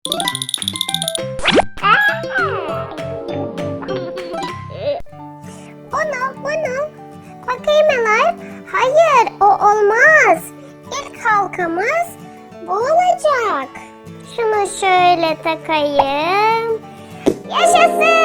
Bunu, bunu. Bakayım Elay. Hayır, o olmaz. İlk halkamız bu olacak. Şunu şöyle takayım. Yaşasın.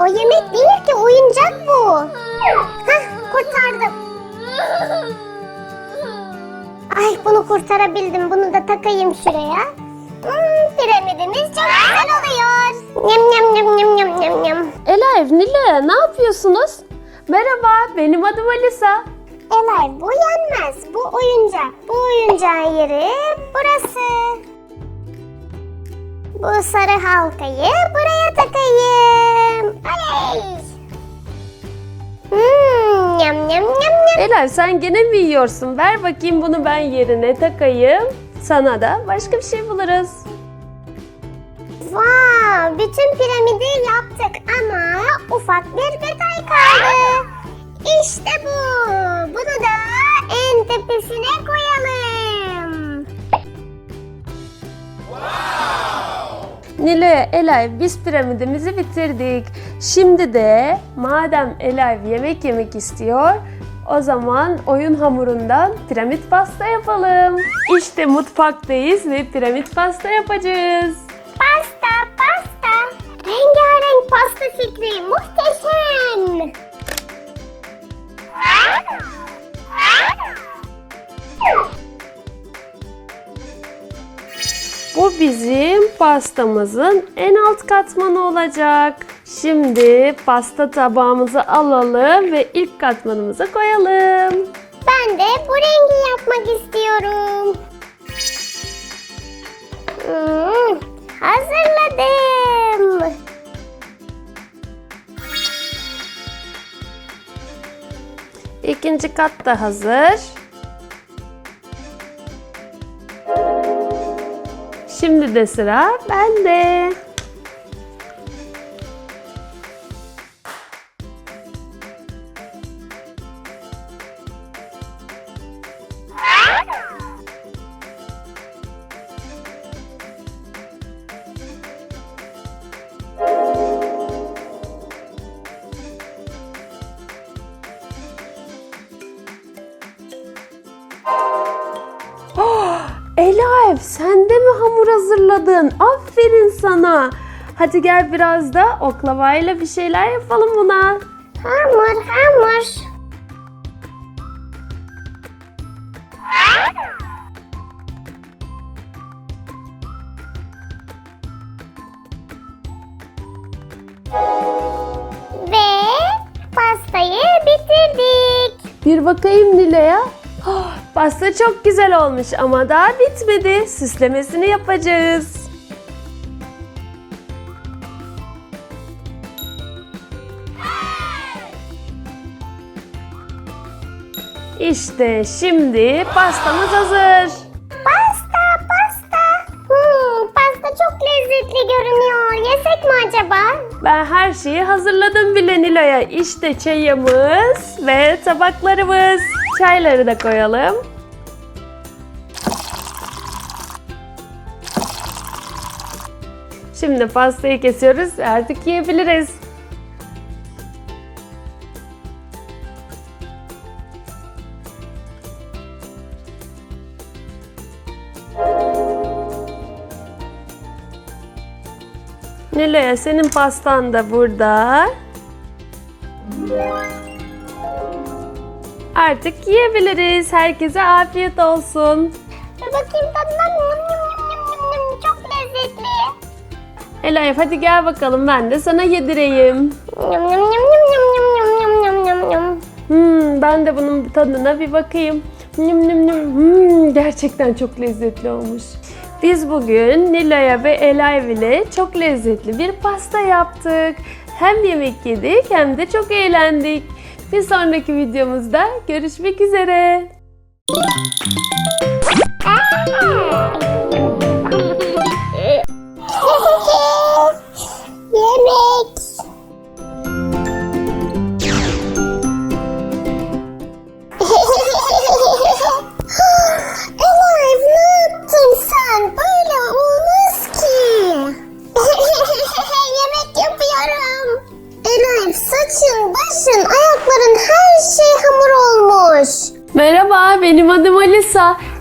O yemek değil ki, oyuncak bu. Hah, kurtardım. Ay bunu kurtarabildim. Bunu da takayım şuraya. Hmm, piramidimiz çok güzel oluyor. Yam yam yam yam yam yam yam. Elif, Nile ne yapıyorsunuz? Merhaba, benim adım Alisa. Elay bu yenmez. Bu oyuncak. Bu oyuncağın yeri burası. Bu sarı halkayı buraya takayım. Oley. Hmm, yam yam yam yam. Elif sen gene mi yiyorsun? Ver bakayım bunu ben yerine takayım. Sana da başka bir şey buluruz. Wow, bütün piramidi yaptık ama ufak bir detay kaldı. İşte bu. Bunu da en tepesine koyalım. Nile, Elif biz piramidimizi bitirdik. Şimdi de madem Elif yemek yemek istiyor, o zaman oyun hamurundan piramit pasta yapalım. İşte mutfaktayız ve piramit pasta yapacağız. Pasta, pasta. Rengarenk pasta fikri muhteşem. Bu bizim pastamızın en alt katmanı olacak. Şimdi pasta tabağımızı alalım ve ilk katmanımıza koyalım. Ben de bu rengi yapmak istiyorum. Hmm, hazırladım. İkinci kat da hazır. Şimdi de sıra bende. Hazırladın? Aferin sana. Hadi gel biraz da oklavayla bir şeyler yapalım buna. Hamur, hamur. Ve pastayı bitirdik. Bir bakayım Nilo'ya. Pasta çok güzel olmuş ama daha bitmedi. Süslemesini yapacağız. İşte şimdi pastamız hazır. Pasta, pasta. Hmm, pasta çok lezzetli görünüyor. Yesek mi acaba? Ben her şeyi hazırladım bile Nilo'ya. İşte çayımız ve tabaklarımız. Çayları da koyalım. Şimdi pastayı kesiyoruz artık yiyebiliriz. Nilo'ya senin pastan da burada. Artık yiyebiliriz. Herkese afiyet olsun. Bakayım tadına. Yum, Elif hadi gel bakalım ben de sana yedireyim. Yum, yum, yum, yum, yum, yum, yum, yum, yum, yum. Hmm, ben de bunun tadına bir bakayım. Nüm nüm nüm. Hmm, gerçekten çok lezzetli olmuş. Biz bugün Nilo'ya ve Elif ile çok lezzetli bir pasta yaptık. hem yemek yedik hem de çok eğlendik. Bir sonraki videomuzda görüşmek üzere. Yemek.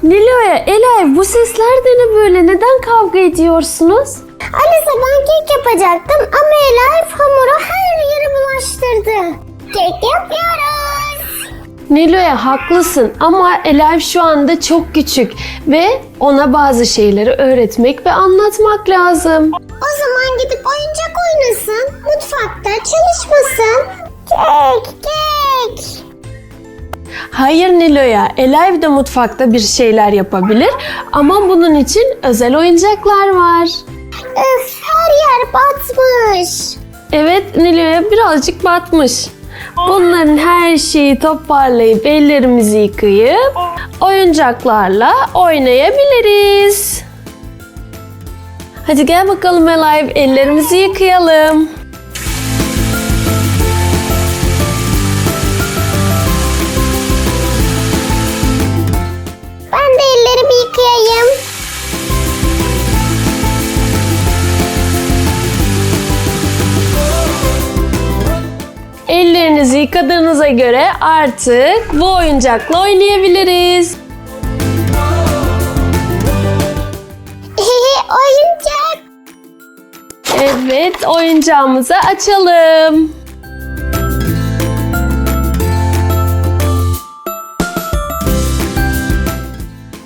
Nilo'ya, Elay bu sesler de ne böyle? Neden kavga ediyorsunuz? Alisa ben kek yapacaktım ama Elif hamuru her yere bulaştırdı. Kek yapıyoruz. Nilo'ya haklısın ama Elay şu anda çok küçük ve ona bazı şeyleri öğretmek ve anlatmak lazım. O zaman gidip oyuncak oynasın. Mutfakta çalışmasın. Kek, kek. Hayır Nilo'ya, Elay de mutfakta bir şeyler yapabilir ama bunun için özel oyuncaklar var. Öf her yer batmış. Evet Nilo'ya birazcık batmış. Bunların her şeyi toparlayıp ellerimizi yıkayıp oyuncaklarla oynayabiliriz. Hadi gel bakalım Elay, ellerimizi yıkayalım. Yıkadığınıza göre artık bu oyuncakla oynayabiliriz. oyuncak. Evet, oyuncağımızı açalım.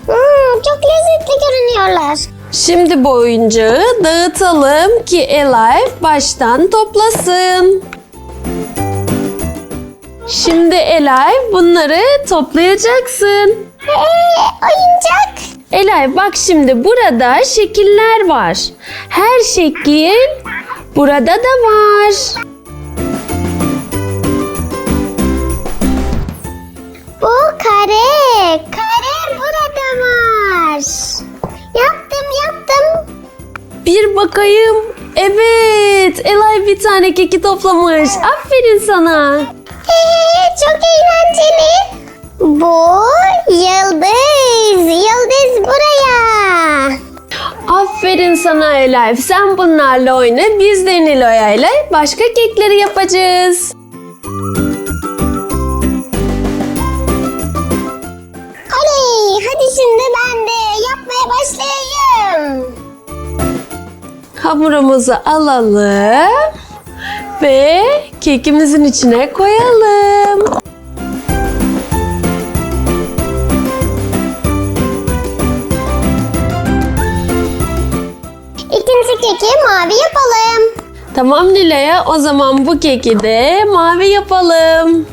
Hmm, çok lezzetli görünüyorlar. Şimdi bu oyuncağı dağıtalım ki Elay baştan toplasın. Şimdi Elay bunları toplayacaksın. Ee, oyuncak. Elay bak şimdi burada şekiller var. Her şekil burada da var. Bu kare. Kare burada var. Yaptım yaptım. Bir bakayım. Evet, Elay bir tane keki toplamış. Aferin sana. Çok eğlenceli. Bu yıldız. Yıldız buraya. Aferin sana Elay. Sen bunlarla oyna. Biz de Nilo'ya ile başka kekleri yapacağız. Oley, hadi şimdi ben de yapmaya başlayayım. Hamurumuzu alalım ve kekimizin içine koyalım. İkinci keki mavi yapalım. Tamam Nilo'ya o zaman bu keki de mavi yapalım.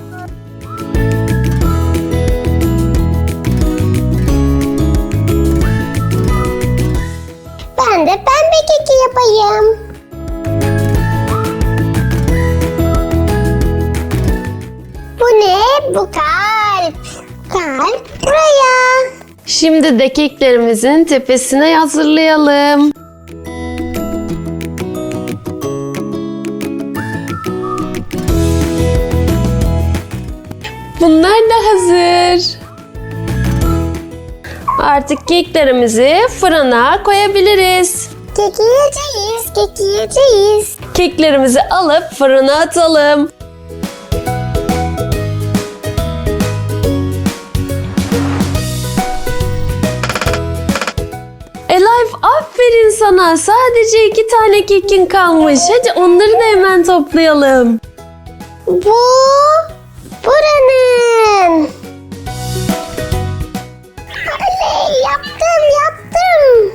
Şimdi de keklerimizin tepesine hazırlayalım. Bunlar da hazır. Artık keklerimizi fırına koyabiliriz. Keki yiyeceğiz, keki yiyeceğiz. Keklerimizi alıp fırına atalım. Sadece iki tane kekin kalmış. Hadi onları da hemen toplayalım. Bu buranın. Oley yaptım yaptım.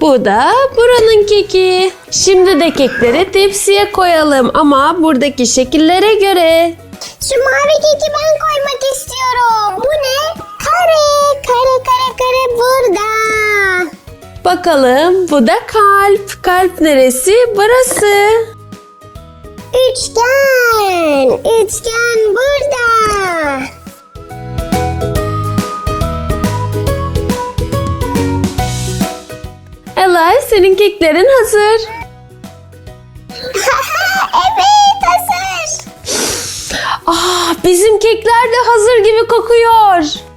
Bu da buranın keki. Şimdi de kekleri tepsiye koyalım ama buradaki şekillere göre. Şu mavi keki ben koymak istiyorum. Bu ne? Kare, kare, kare, kare burada. Bakalım bu da kalp. Kalp neresi? Burası. Üçgen. Üçgen burada. Elay senin keklerin hazır. evet hazır. Ah bizim kekler de hazır gibi kokuyor.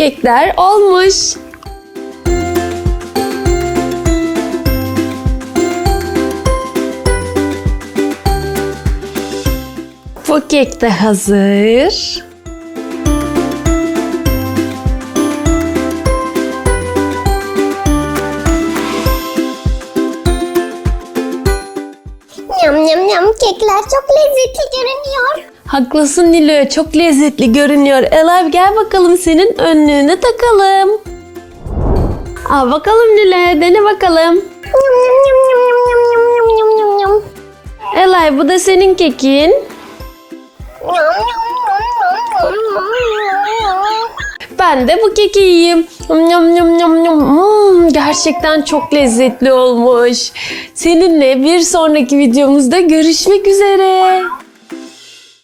Kekler olmuş. Bu kek de hazır. Yam yam yam kekler çok lezzetli görünüyor. Haklısın Nilo. Çok lezzetli görünüyor. Elav gel bakalım senin önlüğüne takalım. Al bakalım Nilo. Dene bakalım. Elay bu da senin kekin. Ben de bu keki yiyeyim. Hmm, gerçekten çok lezzetli olmuş. Seninle bir sonraki videomuzda görüşmek üzere.